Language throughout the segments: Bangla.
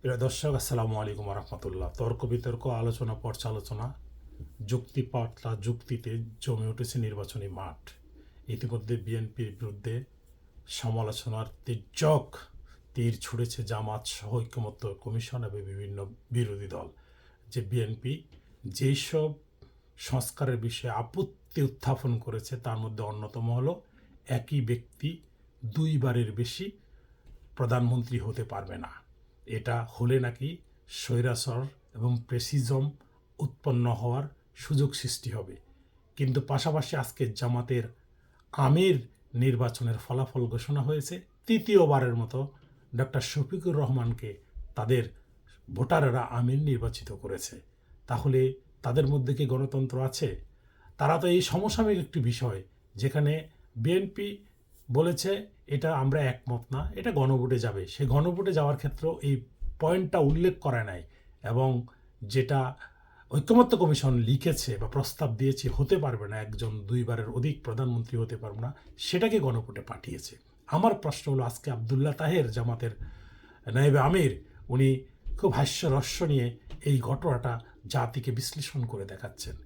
প্রিয় দর্শক, আসসালামু আলাইকুম রহমতুল্লাহ। তর্ক বিতর্ক, আলোচনা, পর্যালোচনা যুক্তিপাতলা যুক্তিতে জমে উঠেছে নির্বাচনী মাঠ। ইতিমধ্যে বিএনপির বিরুদ্ধে সমালোচনার তির্যক তীর ছুড়েছে জামাত সহ ঐক্যমত্য কমিশন এবং বিভিন্ন বিরোধী দল। যে বিএনপি যেসব সংস্কারের বিষয়ে আপত্তি উত্থাপন করেছে, তার মধ্যে অন্যতম হলো একই ব্যক্তি দুইবারের বেশি প্রধানমন্ত্রী হতে পারবে না। এটা হলে নাকি স্বৈরাচর এবং প্রেসিজম উৎপন্ন হওয়ার সুযোগ সৃষ্টি হবে। কিন্তু পাশাপাশি আজকে জামাতের আমির নির্বাচনের ফলাফল ঘোষণা হয়েছে তৃতীয়বারের মতো ডক্টর শফিকুর রহমানকে তাদের ভোটারেরা আমির নির্বাচিত করেছে। তাহলে তাদের মধ্যে কি গণতন্ত্র আছে? তারা তো এই সমসাময়িক একটি বিষয়, যেখানে বিএনপি বলেছে, এটা আমরা একমত না, এটা গণভোটে যাবে। সে গণভোটে যাওয়ার ক্ষেত্রেও এই পয়েন্টটা উল্লেখ করা নাই এবং যেটা ঐক্যমত্য কমিশন লিখেছে বা প্রস্তাব দিয়েছে, হতে পারবে না, একজন দুইবারের অধিক প্রধানমন্ত্রী হতে পারবে না, সেটাকে গণভোটে পাঠিয়েছে। আমার প্রশ্ন হলো, আজকে আবদুল্লাহ তাহের জামাতের নাইবে আমির, উনি খুব হাস্যরস্য নিয়ে এই ঘটনাটা জাতিকে বিশ্লেষণ করে দেখাচ্ছেন।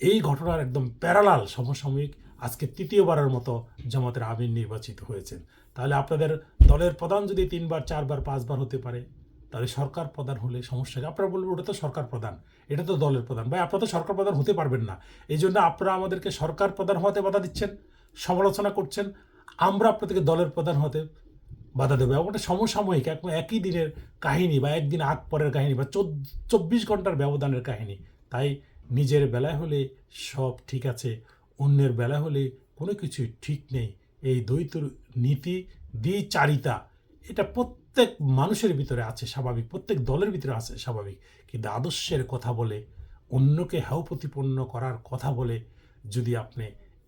এই ঘটনার একদম প্যারালাল সমসাময়িক আজকে তৃতীয়বারের মতো জামাতের আমির নির্বাচিত হয়েছেন। তাহলে আপনাদের দলের প্রধান যদি তিনবার, চারবার, পাঁচবার হতে পারে, তাহলে সরকার প্রধান হলে সমস্যা? আপনারা বলবেন, ওটা তো সরকার প্রধান। এটা তো দলের প্রধান। ভাই, আপনারা তো সরকার প্রধান হতে পারবেন না। এই জন্য আপনারা আমাদেরকে সরকার প্রধান হতে বাধা দিচ্ছেন, সমালোচনা করছেন। আমরা আপনাদেরকে দলের প্রধান হতে বাধা দেবো। এবং এটা সমসাময়িক, এক, একই দিনের কাহিনী বা একদিন আগ পরের কাহিনী বা চব্বিশ ঘণ্টার ব্যবধানের কাহিনী। তাই নিজের বেলায় হলে সব ঠিক আছে। অন্যের বেলা হলে কোনো কিছুই ঠিক নেই। এই দ্বৈত নীতি দ্বিচারিতা, এটা প্রত্যেক মানুষের ভিতরে আছে স্বাভাবিক, প্রত্যেক দলের ভিতরে আছে স্বাভাবিক। কিন্তু আদর্শের কথা বলে, অন্যকে হেয় প্রতিপন্ন করার কথা বলে, যদি আপনি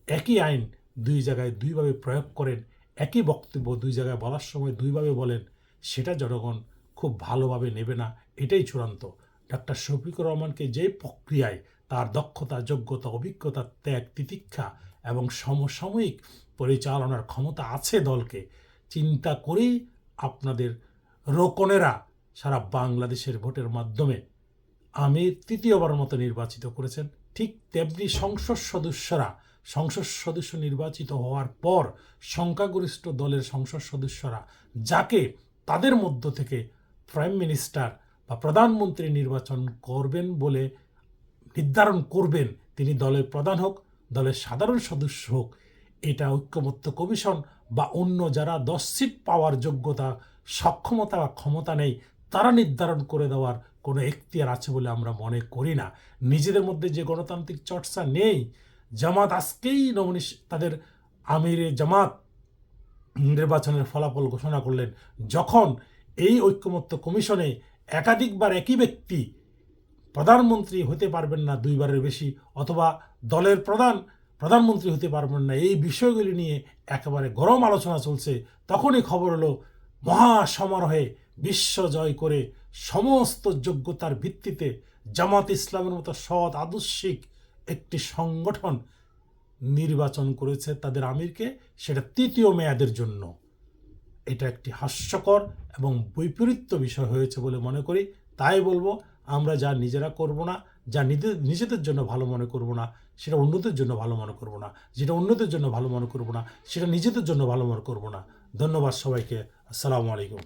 একই আইন দুই জায়গায় দুইভাবে প্রয়োগ করেন, একই বক্তব্য দুই জায়গায় বলার সময় দুইভাবে বলেন, সেটা জনগণ খুব ভালোভাবে নেবে না, এটাই চূড়ান্ত। ডাক্তার শফিকুর রহমানকে যে প্রক্রিয়ায় তার দক্ষতা, যোগ্যতা, অভিজ্ঞতা, ত্যাগ, তিতিক্ষা এবং সমসাময়িক পরিচালনার ক্ষমতা আছে দলকে। চিন্তা করেই আপনাদের রোকনেরা সারা বাংলাদেশের ভোটের মাধ্যমে আমির তৃতীয়বার মতো নির্বাচিত করেছেন। ঠিক তেমনি সংসদ সদস্যরা, সংসদ সদস্য নির্বাচিত হওয়ার পর সংখ্যাগরিষ্ঠ দলের সংসদ সদস্যরা যাকে তাদের মধ্য থেকে প্রাইম মিনিস্টার বা প্রধানমন্ত্রী নির্বাচন করবেন বলে নির্ধারণ করবেন। তিনি দলের প্রধান হোক, দলের সাধারণ সদস্য হোক। এটা ঐক্যমত্য কমিশন বা অন্য যারা দশ সিট পাওয়ার যোগ্যতা, সক্ষমতা বা ক্ষমতা নেই, তারা নির্ধারণ করে দেওয়ার কোনো এখতিয়ার আছে বলে আমরা মনে করি না। নিজেদের মধ্যে যে গণতান্ত্রিক চর্চা নেই, জামাত আজকেই নমনীশ তাদের আমিরে জামাত নির্বাচনের ফলাফল ঘোষণা করলেন। যখন এই ঐক্যমত্য কমিশনে একাধিকবার একই ব্যক্তি প্রধানমন্ত্রী হতে পারবেন না দুইবারের বেশি, অথবা দলের প্রধান প্রধানমন্ত্রী হতে পারবেন না। এই বিষয়গুলি নিয়ে একেবারে গরম আলোচনা চলছে। তখনই খবর হলো মহা সমারোহে বিশ্ব জয় করে সমস্ত যোগ্যতার ভিত্তিতে জামাত ইসলামের মতো সৎ, আদর্শিক একটি সংগঠন নির্বাচন করেছে তাদের আমিরকে, সেটা তৃতীয় মেয়াদের জন্য। এটা একটি হাস্যকর এবং বৈপরীত্য বিষয় হয়েছে বলে মনে করি। তাই বলব আমরা যা নিজেরা করব না, যা নিজেদের নিজেদের জন্য ভালো মনে করব না, সেটা অন্যদের জন্য ভালো মনে করব না, যেটা অন্যদের জন্য ভালো মনে করব না, সেটা নিজেদের জন্য ভালো মনে করব না। ধন্যবাদ সবাইকে। আসসালামু আলাইকুম।